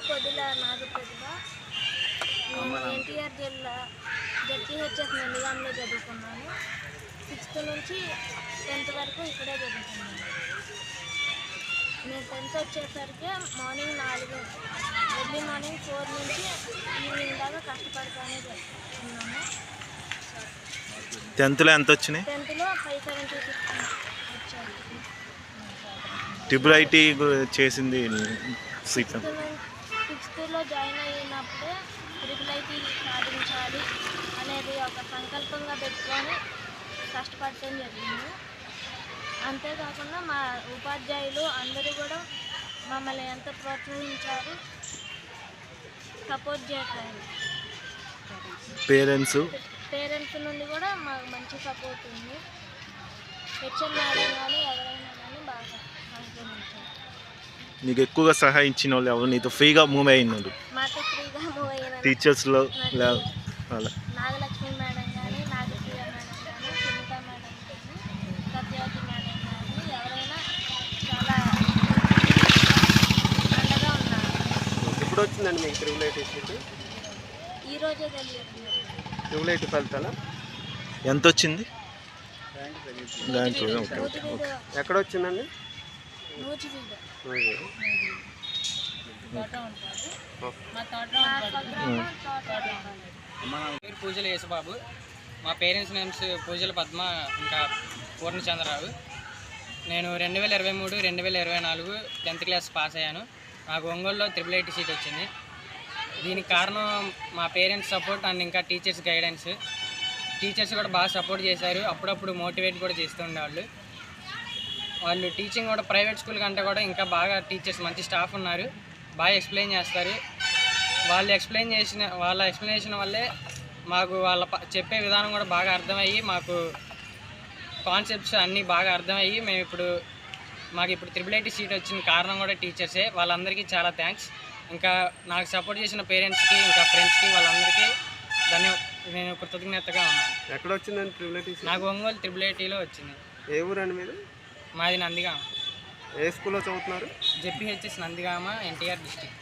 పేరు కొద్దిల నేను ఎన్టీఆర్ జిల్లా జడ్పీహెచ్ఎస్ నందిగాంలో చదువుకున్నాను. సిక్స్త్ నుంచి టెన్త్ వరకు ఇక్కడే చదువుకున్నాను. నేను టెన్త్ వచ్చేసరికి మార్నింగ్ నాలుగు ఎర్లీ మార్నింగ్ ఫోర్ నుంచి ఈవినింగ్ దాకా కష్టపడుతూనే ఉన్నాము టెన్త్లో ఎంత వచ్చినాయి టెన్త్లో ఫైవ్ సెవెంటీ సిక్స్ వచ్చారు ట్రిపుల్ ఐటీ చేసింది సీట్ సిక్స్త్లో జాయిన్ అయినప్పుడే ట్రిపుల్ ఐటీ సాధించాలి అనేది ఒక సంకల్పంగా పెట్టుకొని కష్టపడటం జరిగింది. అంతేకాకుండా మా ఉపాధ్యాయులు అందరూ కూడా మమ్మల్ని ఎంత ప్రోత్సహించారు సపోర్ట్ చేశారు పేరెంట్స్? పేరెంట్స్ నుండి కూడా మాకు మంచి సపోర్ట్ ఉంది. హెచ్ఎం మేడం కానీ ఎవరైనా కానీ బాగా నీకు ఎక్కువగా సహాయించిన వాళ్ళు ఎవరు? నీతో ఫ్రీగా మూవ్ అయినారు టీచర్స్లో లే అలా ఎప్పుడు వచ్చిందండి మీకు తెలియదు ట్రిపుల్ ఐటీ ఫలితాలా? ఎంత వచ్చింది దాంట్లో ఓకే నూజివీడు ఎక్కడ వచ్చిందండి పేరు పూజల యేసుబాబు. మా పేరెంట్స్ నేమ్స్ పూజల పద్మ ఇంకా పూర్ణచంద్రరావు. నేను రెండు వేల ఇరవై మూడు రెండు వేల ఇరవై నాలుగు టెన్త్ క్లాస్ పాస్ అయ్యాను. నాకు ఒంగోలులో త్రిపుల్ ఐటీ సీట్ వచ్చింది. దీనికి కారణం మా పేరెంట్స్ సపోర్ట్ అండ్ ఇంకా టీచర్స్ గైడెన్స్. టీచర్స్ కూడా బాగా సపోర్ట్ చేశారు. అప్పుడప్పుడు మోటివేట్ కూడా చేస్తూ ఉండేవాళ్ళు. వాళ్ళు టీచింగ్ కూడా ప్రైవేట్ స్కూల్ కంటే కూడా ఇంకా బాగా టీచర్స్ మంచి స్టాఫ్ ఉన్నారు. బాగా ఎక్స్ప్లెయిన్ చేస్తారు. వాళ్ళు ఎక్స్ప్లెయిన్ చేసిన వాళ్ళ ఎక్స్ప్లెనేషన్ వల్లే మాకు వాళ్ళ చెప్పే విధానం కూడా బాగా అర్థమయ్యి మాకు కాన్సెప్ట్స్ అన్నీ బాగా అర్థమయ్యి మేము ఇప్పుడు మాకు ఇప్పుడు త్రిబుల్ ఐటీ సీట్ వచ్చిన కారణం కూడా టీచర్సే వాళ్ళందరికీ చాలా థ్యాంక్స్ ఇంకా నాకు సపోర్ట్ చేసిన పేరెంట్స్కి ఇంకా ఫ్రెండ్స్కి వాళ్ళందరికీ ధన్య నేను కృతజ్ఞతగా ఉన్నాను. ఎక్కడ వచ్చిందండి ట్రిపుల్ ఐటీ నాకు ఒంగోలు త్రిబుల్ ఐటీలో వచ్చింది. ఏ ఊరండి మీరు? మాది నందిగామ. ఏ స్కూల్లో చదువుతున్నారు? ZPHS Nandigama NTR district.